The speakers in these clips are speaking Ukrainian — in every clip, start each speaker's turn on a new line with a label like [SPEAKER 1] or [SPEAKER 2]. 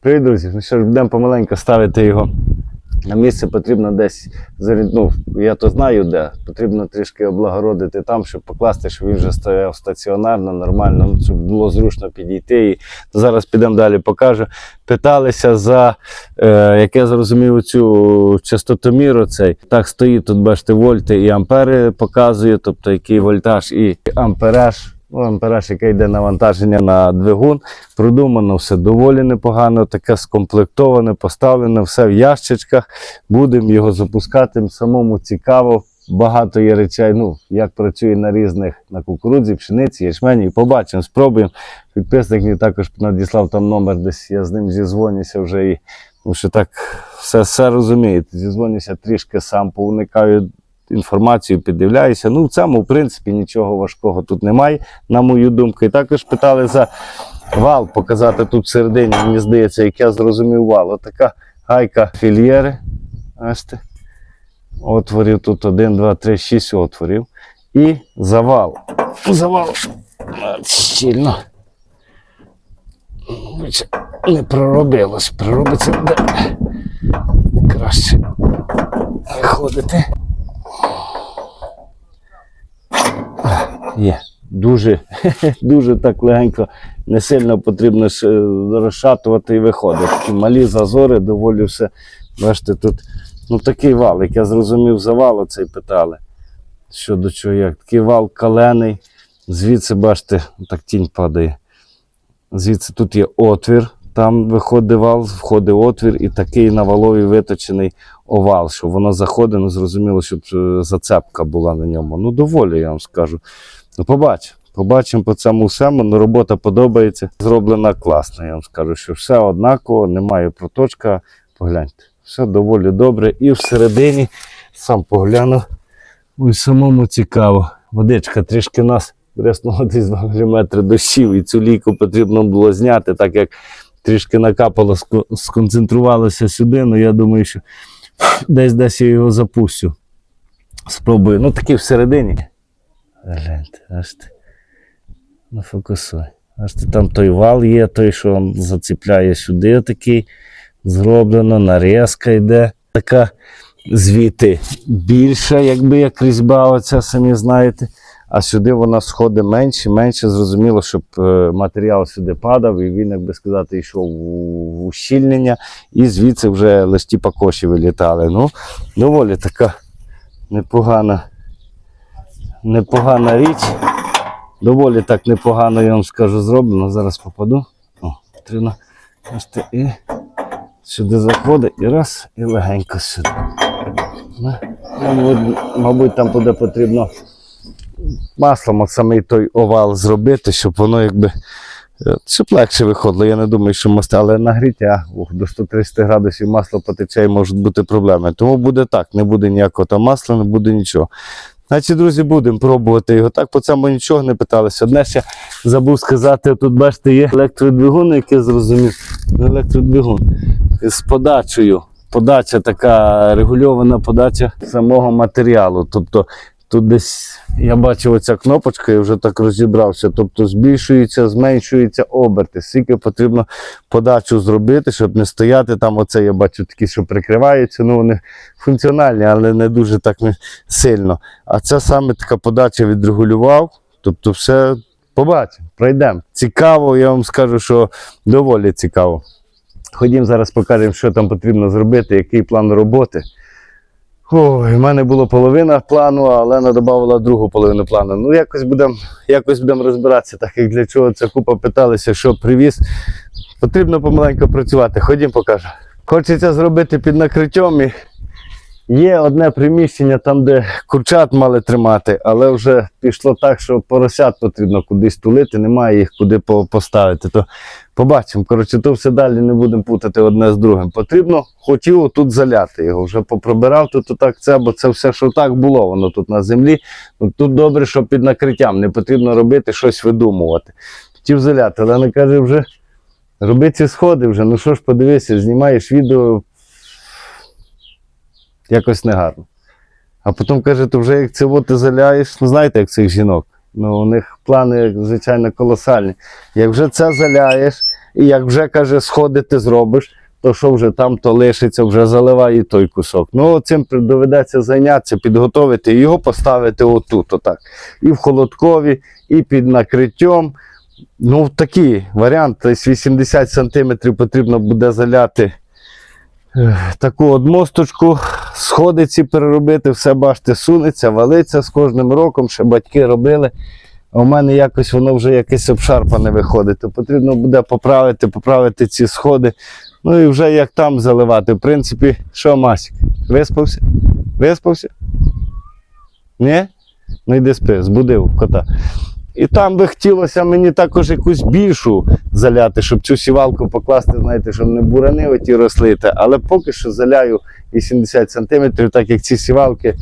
[SPEAKER 1] Привіт, друзі. Ну що ж, будемо помаленьку ставити його на місце. Потрібно десь ну, я то знаю де. Потрібно трішки облагородити там, щоб покласти, щоб він вже стояв стаціонарно, нормально, ну, щоб було зручно підійти. І зараз підемо далі, покажу. Питалися за, е, як я зрозумів, цю частотоміру цей. Так стоїть, тут бачите, вольти і ампери показує, тобто який вольтаж і ампераж. Ампераж, яке йде навантаження на двигун. Продумано все доволі непогано, таке скомплектоване, поставлене, все в ящичках. Будемо його запускати. Самому цікаво. Багато є речей, ну, як працює на різних на кукурудзі, пшениці, ячмені. Побачимо, спробуємо. Підписник мені також надіслав там номер, десь я з ним зізвонюся вже і тому що так все, все розумієте. Зізвонюся трішки сам поуникаю інформацію, піддивляюся. Ну, в цьому, в принципі, нічого важкого тут немає, на мою думку. І також питали за вал показати тут всередині, мені здається, як я зрозумів вал. Отака гайка фільєри. Бачите? Отворів тут 1, 2, 3, 6 отворів. І завал. Завал е, щільно. Не проробилось, проробиться краще виходити. Є. Дуже, дуже так легенько, не сильно потрібно е, розшатувати і виходити. Малі зазори, доволі все. Бачите, тут ну, такий вал, як я зрозумів, за вал оцей питали. Що до чого як. Такий вал калений. Звідси, бачите, так тінь падає. Звідси тут є отвір, там виходить вал, входить отвір, і такий на валові виточений овал, що воно заходить, ну зрозуміло, щоб е, зацепка була на ньому. Ну, доволі, я вам скажу. Ну, побачимо. Побачимо по цьому всьому. Ну, робота подобається. Зроблена класно. Я вам скажу, що все однаково, немає проточка. Погляньте, все доволі добре. І всередині сам погляну. Ой, самому цікаво. Водичка трішки нас бреснула десь 2 мм дощів, і цю лійку потрібно було зняти, так як трішки накапало, сконцентрувалося сюди. Ну я думаю, що десь десь я його запущу. Спробую. Ну, такий всередині. Гляньте, аж ти. Ну, фокусуй. Аж ти там той вал є, той, що заціпляє сюди такий. Зроблено, нарізка йде. Така звідти більша, якби як різьба, оця самі знаєте. А сюди вона сходить менше, менше, зрозуміло, щоб е, матеріал сюди падав, і він, як би сказати, йшов в ущільнення, і звідси вже листі пакоші вилітали. Ну, доволі така непогана, непогана річ. Доволі так непогано, я вам скажу, зроблено. Зараз попаду. О, потрібно. І сюди заходить і раз, і легенько сюди. Ну, мабуть, там буде потрібно маслом от самий той овал зробити, щоб воно якби. е, Щоб легше виходило. Я не думаю, що мости, але нагріття до 130 градусів масло потече і можуть бути проблеми. Тому буде так, не буде ніякого там масла, не буде нічого. Значить, друзі, будемо пробувати його. Так по цьому нічого не питалися. Одне ще забув сказати, тут бачите, є електродвигун, який зрозумів. Електродвигун з подачею. Подача така регульована подача самого матеріалу. Тобто тут десь я бачив оця кнопочка, я вже так розібрався. Тобто збільшується, зменшується оберти. Скільки потрібно подачу зробити, щоб не стояти там. Оце я бачу такі, що прикриваються. Ну вони функціональні, але не дуже так не сильно. А це саме така подача відрегулював. Тобто, все побачимо, пройдемо. Цікаво, я вам скажу, що доволі цікаво. Ходім зараз покажемо, що там потрібно зробити, який план роботи. Ой, в мене була половина плану, а Лена додавала другу половину плану. Ну, якось будемо якось будем розбиратися, так як для чого ця купа питалися, що привіз. Потрібно помаленьку працювати. Ходім, покажу. Хочеться зробити під накриттям. І є одне приміщення там, де курчат мали тримати, але вже пішло так, що поросят потрібно кудись тулити, немає їх куди поставити. То побачимо. Коротше, то все далі не будемо путати одне з другим. Потрібно, хотів тут заляти його. Вже попробирав тут отак це, бо це все, що так було, воно тут на землі. Ну, тут добре, що під накриттям не потрібно робити щось видумувати. Хотів заляти, але не каже, вже роби ці сходи вже. Ну що ж, подивися, знімаєш відео якось негарно. А потім каже, то вже як це от ти заляєш, ну знаєте, як цих жінок. Ну, у них плани, звичайно, колосальні. Як вже це заляєш, І як вже каже, сходити зробиш, то що вже там, то лишиться, вже заливає той кусок. Ну, цим доведеться зайнятися, підготовити його поставити отут, отак. І в холодкові, і під накриттям. Ну, такий варіант, тобто 80 см потрібно буде заляти таку от мосточку, сходи переробити, все бачите, сунеться, валиться з кожним роком, ще батьки робили. А у мене якось воно вже якесь обшарпане виходить. То потрібно буде поправити, поправити ці сходи. Ну і вже як там заливати. В принципі, що Масік? Виспався? Виспався? Ні? Ну йди спи, збудив кота. І там би хотілося мені також якусь більшу заляти, щоб цю сівалку покласти, знаєте, щоб не бурани оті рослити. Але поки що заляю 80 см, так як ці сівалки.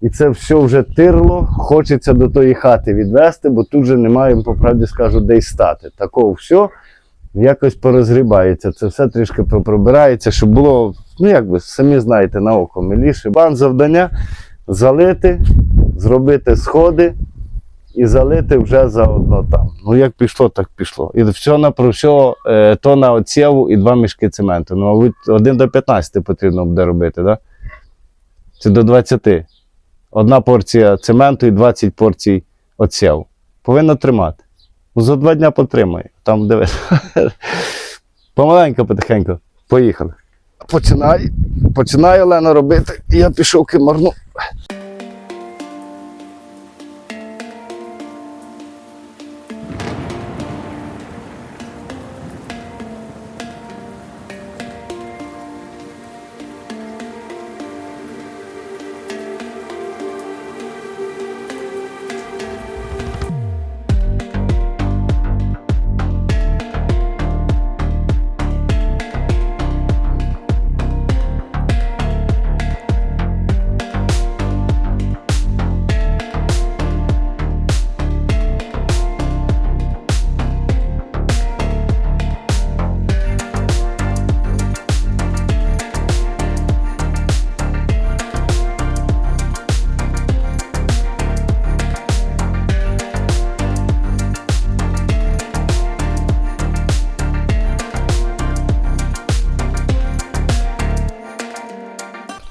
[SPEAKER 1] І це все вже тирло, хочеться до тої хати відвести, бо тут же немає, по правді скажу, де й стати. Такого все якось порозгрібається. Це все трішки пробирається, щоб було, ну як би, самі знаєте, на око миліше. Бан завдання залити, зробити сходи і залити вже заодно там. Ну як пішло, так пішло. І все на про все, то на оцєву і два мішки цементу. Ну, мабуть, один до 15 потрібно буде робити? Да? Чи до 20? Одна порція цементу і 20 порцій оцєву. Повинно тримати. Ну, за два дня потримає. Там диви. Помаленько, потихеньку. Поїхали. Починай. Починає Олена робити, і я пішов кимарну.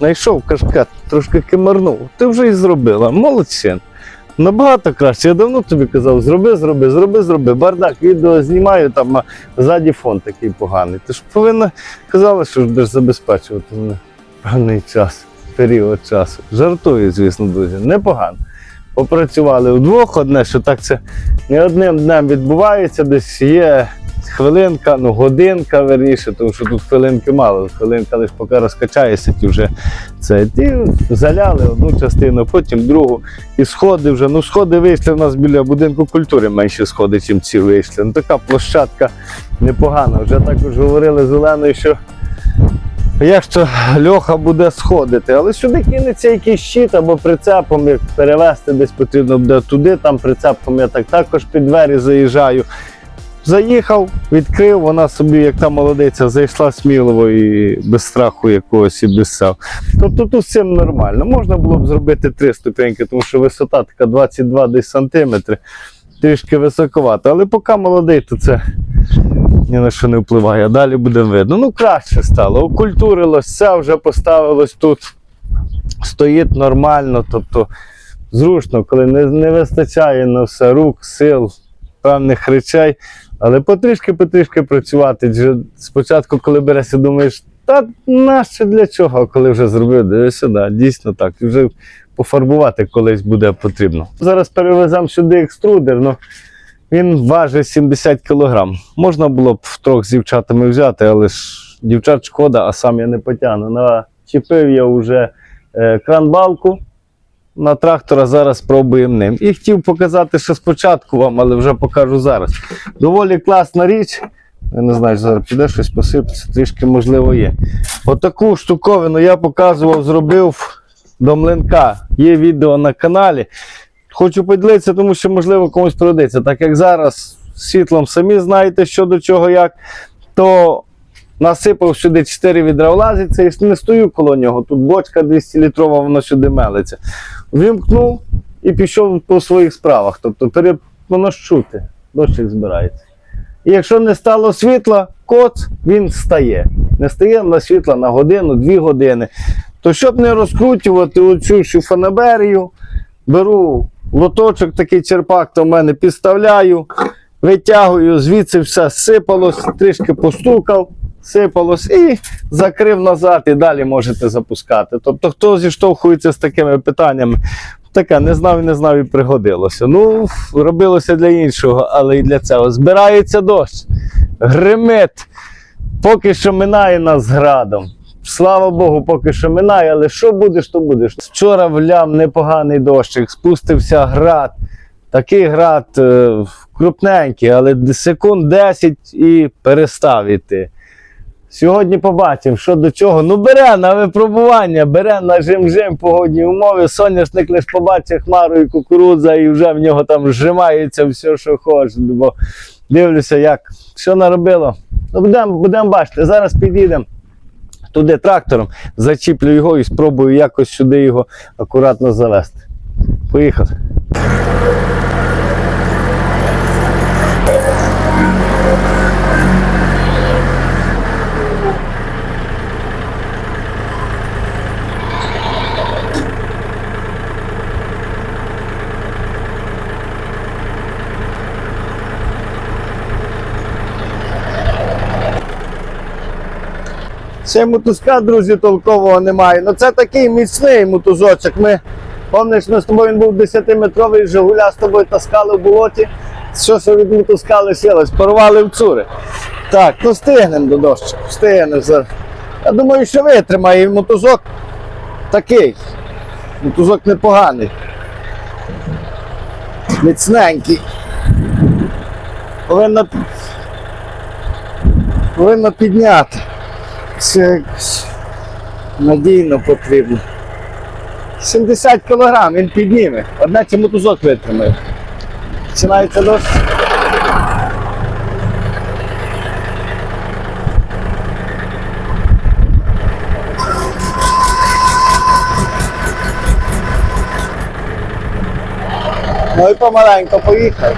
[SPEAKER 1] Знайшов кашкет, трошки кимарнув. Ти вже і зробила. Молодчин. Набагато краще. Я давно тобі казав, зроби, зроби, зроби, зроби. Бардак, відео знімаю, там а ззаді фон такий поганий. Ти ж повинна казала, що будеш забезпечувати мене певний час, період часу. Жартую, звісно, друзі. Непогано. Попрацювали вдвох, одне, що так це не одним днем відбувається, десь є хвилинка, ну годинка верніше, тому що тут хвилинки мало. Хвилинка лише поки розкачаєшся, ті вже це. Ти заляли одну частину, потім другу. І сходи вже. Ну, сходи вийшли в нас біля будинку культури менші сходи, ніж ці вийшли. Ну така площадка непогана. Вже також говорили з Оленою, що. Як що Льоха буде сходити, але сюди кинеться якийсь щит або прицепом, як перевезти десь потрібно буде туди, там прицепом я так також під двері заїжджаю. Заїхав, відкрив, вона собі, як та молодиця, зайшла сміливо і без страху якогось і без сел. Тобто тут з нормально. Можна було б зробити три ступеньки, тому що висота така 22 десь сантиметри, трішки високовато. Але поки молодий, то це ні на що не впливає. Далі буде видно. Ну, краще стало. Окультурилось, все вже поставилось тут. Стоїть нормально, тобто зручно, коли не, не вистачає на все рук, сил, певних речей. Але потрішки-потрішки працювати. Спочатку, коли берешся, думаєш, та нащо для чого, коли вже зробив, дивишся, да, дійсно так. І вже пофарбувати колись буде потрібно. Зараз перевеземо сюди екструдер. Ну, він важить 70 кг. Можна було б трьох з дівчатами взяти, але ж дівчат шкода, а сам я не потягну. Начепив я вже е, кран-балку на трактора, зараз пробуємо ним. І хотів показати, що спочатку вам, але вже покажу зараз. Доволі класна річ. Я не знаю, зараз піде щось посипеться, трішки можливо є. Отаку штуковину я показував, зробив до млинка. Є відео на каналі. Хочу поділитися, тому що, можливо, комусь пригодиться. Так як зараз світлом самі знаєте, що до чого як, то насипав сюди 4 відра влазиться і не стою коло нього. Тут бочка 200-літрова, воно сюди мелиться. Вімкнув і пішов по своїх справах. Тобто пере... воно ж чути, дощик збирається. І якщо не стало світла, коц він стає. Не стає на світла на годину, дві години. То щоб не розкручувати оцю всю фанаберію, беру лоточок, такий черпак, то в мене підставляю, витягую, звідси все сипалось, трішки постукав, сипалось і закрив назад, і далі можете запускати. Тобто, хто зіштовхується з такими питаннями, таке не знав і не знав і пригодилося. Ну, робилося для іншого, але і для цього. Збирається дощ, гримить, поки що минає нас градом. Слава Богу, поки що минає, але що будеш, то будеш. Вчора влям непоганий дощик, спустився град. Такий град е, крупненький, але секунд 10 і перестав іти. Сьогодні побачимо, що до чого. Ну, бере на випробування, бере на жим-жим погодні умови. Соняшник лише побачить хмару і кукурудза, і вже в нього там зжимається все, що хоче. Бо дивлюся, як що наробило. Ну, будемо будем бачити. Зараз підійдемо туди трактором, зачіплю його і спробую якось сюди його акуратно завести. Поїхали. Ще мотузка, друзі, толкового немає. Ну це такий міцний мотузочок. Ми, пам'ятаєш, ми з тобою він був 10-метровий, Жигуля з тобою таскали в болоті. Що від мотузка лишилось? Порвали в цури. Так, ну стигнемо до дощу. Встигнемо. Я думаю, що витримає мотузок такий. Мотузок непоганий. Міцненький. Повинно, повинно підняти. Це надійно потрібно. 70 кг він підніме. Одне чи мотузок витримає. Починається дощ. Ну і помаленько поїхав.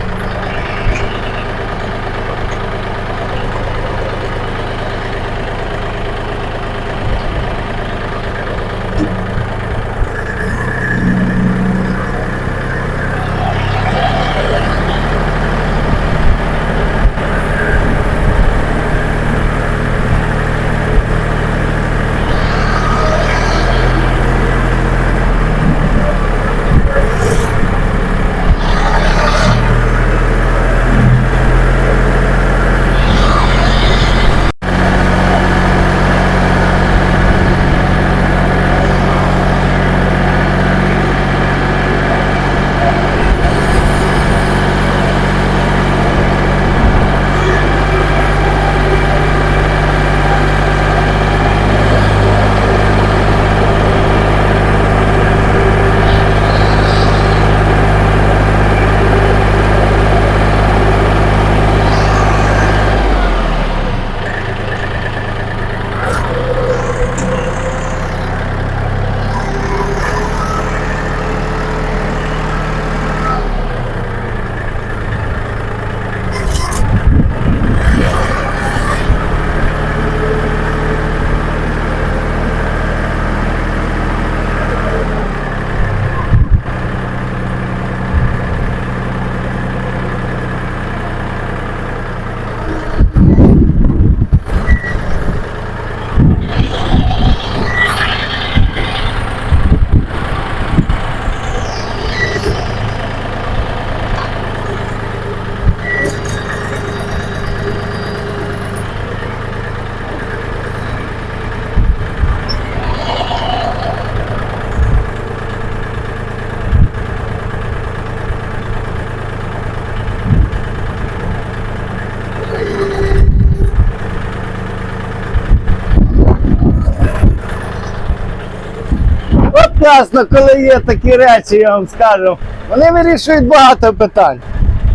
[SPEAKER 1] Ясно, коли є такі речі, я вам скажу. Вони вирішують багато питань.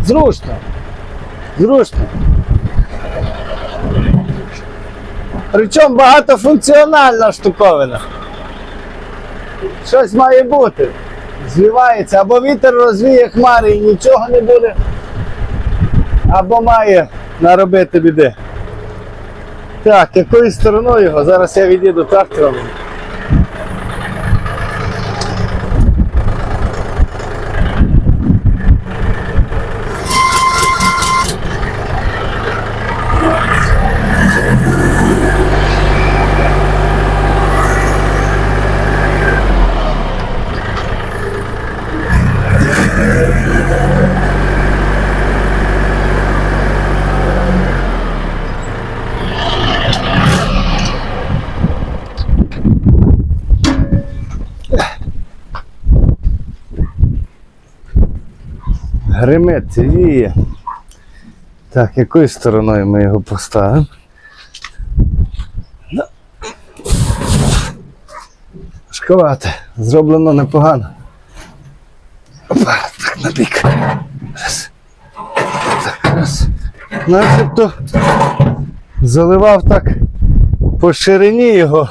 [SPEAKER 1] Зручно. Зручно. Причому багатофункціональна штуковина. Щось має бути. Зливається, або вітер розвіє хмари і нічого не буде. Або має наробити біди. Так, якою стороною його? Зараз я від'їду трактором. Гримить, віє. Так, якою стороною ми його поставимо? Ну. Шковати. Зроблено непогано. Опа, так на бік. Раз. Так, раз. Начебто заливав так по ширині його.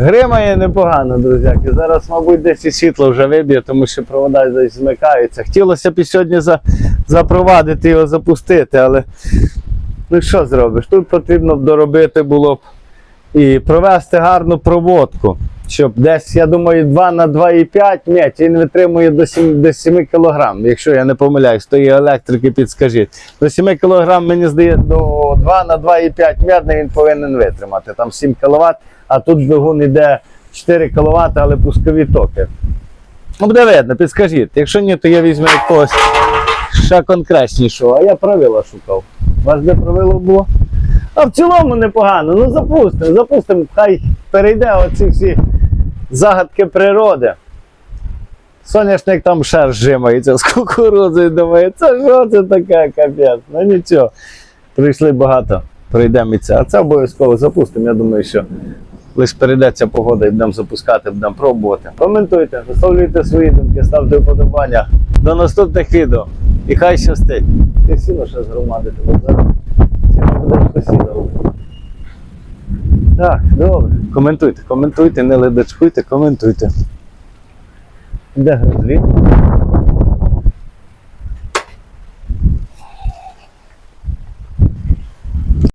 [SPEAKER 1] Гримає непогано, друзяки. Зараз, мабуть, десь і світло вже виб'є, тому що провода десь змикаються. Хотілося б і сьогодні за, запровадити його, запустити, але ну що зробиш? Тут потрібно б доробити було б і провести гарну проводку. Щоб десь, я думаю, 2 на 2,5 ні, він витримує до 7, до 7 кг, якщо я не помиляюсь, то є електрики, підскажіть. До 7 кг, мені здається, до 2 на 2,5 м'ядний він повинен витримати. Там 7 кВт, а тут двигун йде 4 кВт, але пускові токи. Ну, буде видно, підскажіть. Якщо ні, то я візьму якогось ще конкретнішого. А я правила шукав. У вас де правило було? А в цілому непогано. Ну запустимо, запустимо, хай перейде оці всі загадки природи. Соняшник там шер жимається з кукурудзою, думає, це що це таке капець? Ну нічого. Прийшли багато, пройдемо і це. А це обов'язково запустимо. Я думаю, що лише перейдеться погода і будемо запускати, будемо пробувати. Коментуйте, висловлюйте свої думки, ставте вподобання. До наступних відео. І хай щастить. Ти сіло ще згромадити, бо зараз. Так, добре. Коментуйте, коментуйте, не ледачкуйте, коментуйте. Де грозлі?